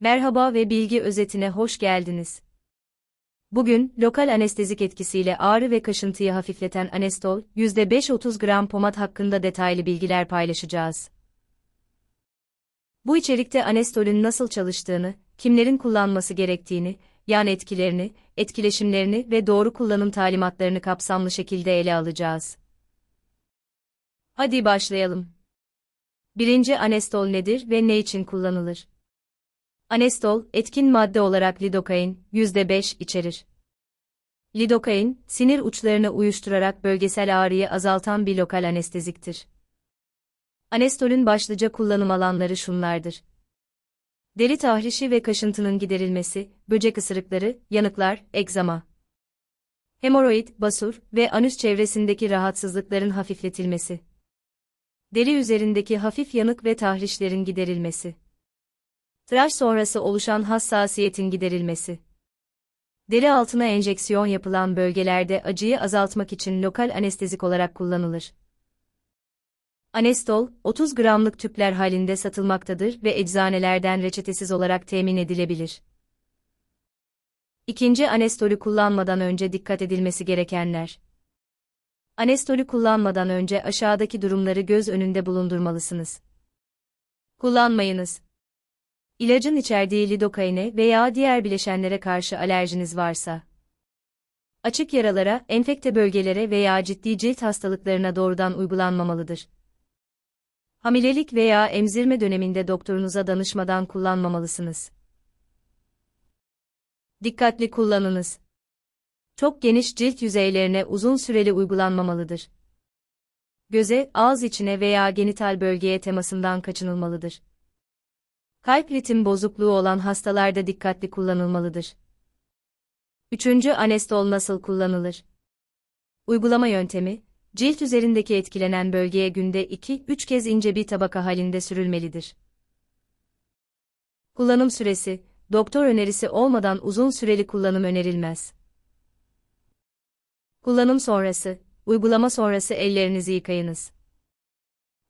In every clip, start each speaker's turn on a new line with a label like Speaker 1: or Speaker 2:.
Speaker 1: Merhaba ve bilgi özetine hoş geldiniz. Bugün, lokal anestezik etkisiyle ağrı ve kaşıntıyı hafifleten Anestol, %5-30 gram pomat hakkında detaylı bilgiler paylaşacağız. Bu içerikte Anestol'ün nasıl çalıştığını, kimlerin kullanması gerektiğini, yan etkilerini, etkileşimlerini ve doğru kullanım talimatlarını kapsamlı şekilde ele alacağız. Hadi başlayalım. Birinci Anestol nedir ve ne için kullanılır? Anestol, etkin madde olarak lidokain, %5 içerir. Lidokain, sinir uçlarını uyuşturarak bölgesel ağrıyı azaltan bir lokal anesteziktir. Anestolün başlıca kullanım alanları şunlardır. Deri tahrişi ve kaşıntının giderilmesi, böcek ısırıkları, yanıklar, egzama. Hemoroid, basur ve anüs çevresindeki rahatsızlıkların hafifletilmesi. Deri üzerindeki hafif yanık ve tahrişlerin giderilmesi. Tıraş sonrası oluşan hassasiyetin giderilmesi. Deri altına enjeksiyon yapılan bölgelerde acıyı azaltmak için lokal anestezik olarak kullanılır. Anestol, 30 gramlık tüpler halinde satılmaktadır ve eczanelerden reçetesiz olarak temin edilebilir. İkinci anestolü kullanmadan önce dikkat edilmesi gerekenler. Anestolü kullanmadan önce aşağıdaki durumları göz önünde bulundurmalısınız. Kullanmayınız. İlacın içerdiği lidokaine veya diğer bileşenlere karşı alerjiniz varsa. Açık yaralara, enfekte bölgelere veya ciddi cilt hastalıklarına doğrudan uygulanmamalıdır. Hamilelik veya emzirme döneminde doktorunuza danışmadan kullanmamalısınız. Dikkatli kullanınız. Çok geniş cilt yüzeylerine uzun süreli uygulanmamalıdır. Göze, ağız içine veya genital bölgeye temasından kaçınılmalıdır. Kalp ritim bozukluğu olan hastalarda dikkatli kullanılmalıdır. Üçüncü anestol nasıl kullanılır? Uygulama yöntemi, cilt üzerindeki etkilenen bölgeye günde 2-3 kez ince bir tabaka halinde sürülmelidir. Kullanım süresi, doktor önerisi olmadan uzun süreli kullanım önerilmez. Kullanım sonrası, uygulama sonrası ellerinizi yıkayınız.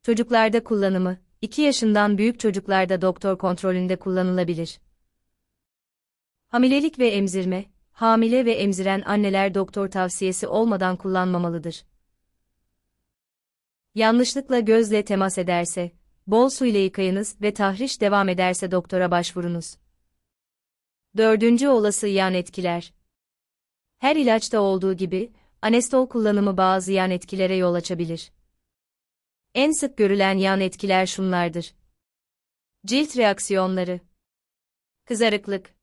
Speaker 1: Çocuklarda kullanımı, 2 yaşından büyük çocuklarda doktor kontrolünde kullanılabilir. Hamilelik ve emzirme, hamile ve emziren anneler doktor tavsiyesi olmadan kullanmamalıdır. Yanlışlıkla gözle temas ederse, bol su ile yıkayınız ve tahriş devam ederse doktora başvurunuz. Dördüncü olası yan etkiler. Her ilaçta olduğu gibi, anestol kullanımı bazı yan etkilere yol açabilir. En sık görülen yan etkiler şunlardır. Cilt reaksiyonları. Kızarıklık.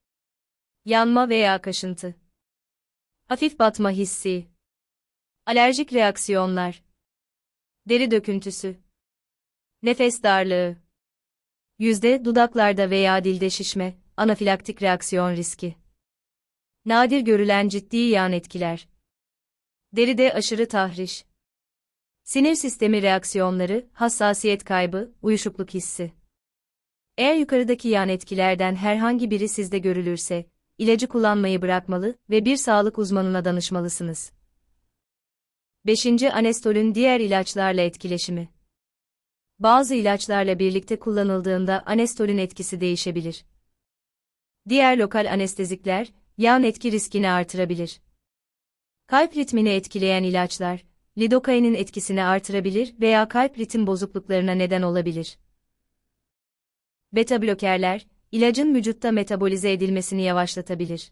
Speaker 1: Yanma veya kaşıntı. Hafif batma hissi. Alerjik reaksiyonlar. Deri döküntüsü. Nefes darlığı. Yüzde dudaklarda veya dilde şişme, anafilaktik reaksiyon riski. Nadir görülen ciddi yan etkiler. Deride aşırı tahriş. Sinir sistemi reaksiyonları, hassasiyet kaybı, uyuşukluk hissi. Eğer yukarıdaki yan etkilerden herhangi biri sizde görülürse, ilacı kullanmayı bırakmalı ve bir sağlık uzmanına danışmalısınız. 5. Anestolün diğer ilaçlarla etkileşimi. Bazı ilaçlarla birlikte kullanıldığında anestolün etkisi değişebilir. Diğer lokal anestezikler, yan etki riskini artırabilir. Kalp ritmini etkileyen ilaçlar, lidokainin etkisini artırabilir veya kalp ritim bozukluklarına neden olabilir. Beta blokerler, ilacın vücutta metabolize edilmesini yavaşlatabilir.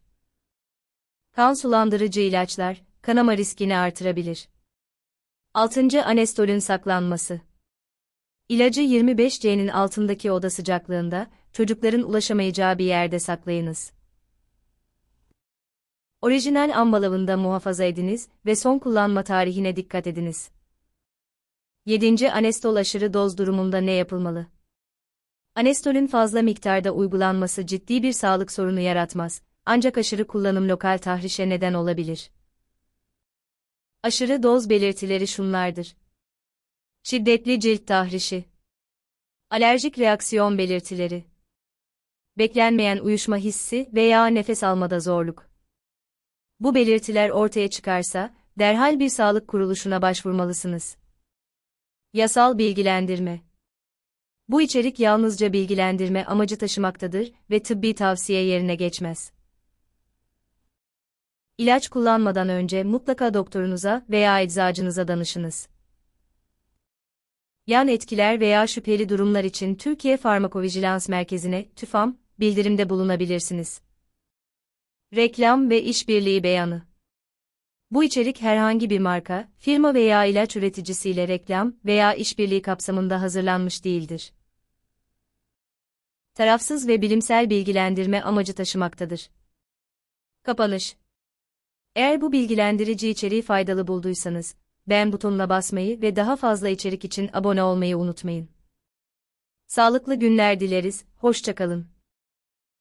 Speaker 1: Kan sulandırıcı ilaçlar, kanama riskini artırabilir. 6. Anestolün saklanması. İlacı 25C'nin altındaki oda sıcaklığında, çocukların ulaşamayacağı bir yerde saklayınız. Orijinal ambalavında muhafaza ediniz ve son kullanma tarihine dikkat ediniz. 7. Anestol aşırı doz durumunda ne yapılmalı? Anestolün fazla miktarda uygulanması ciddi bir sağlık sorunu yaratmaz, ancak aşırı kullanım lokal tahrişe neden olabilir. Aşırı doz belirtileri şunlardır. Şiddetli cilt tahrişi. Alerjik reaksiyon belirtileri. Beklenmeyen uyuşma hissi veya nefes almada zorluk. Bu belirtiler ortaya çıkarsa, derhal bir sağlık kuruluşuna başvurmalısınız. Yasal bilgilendirme Bu içerik yalnızca bilgilendirme amacı taşımaktadır ve tıbbi tavsiye yerine geçmez. İlaç kullanmadan önce mutlaka doktorunuza veya eczacınıza danışınız. Yan etkiler veya şüpheli durumlar için Türkiye Farmakovijilans Merkezi'ne TÜFAM bildirimde bulunabilirsiniz. Reklam ve işbirliği beyanı. Bu içerik herhangi bir marka, firma veya ilaç üreticisiyle reklam veya işbirliği kapsamında hazırlanmış değildir. Tarafsız ve bilimsel bilgilendirme amacı taşımaktadır. Kapanış. Eğer bu bilgilendirici içeriği faydalı bulduysanız, beğen butonuna basmayı ve daha fazla içerik için abone olmayı unutmayın. Sağlıklı günler dileriz, hoşçakalın.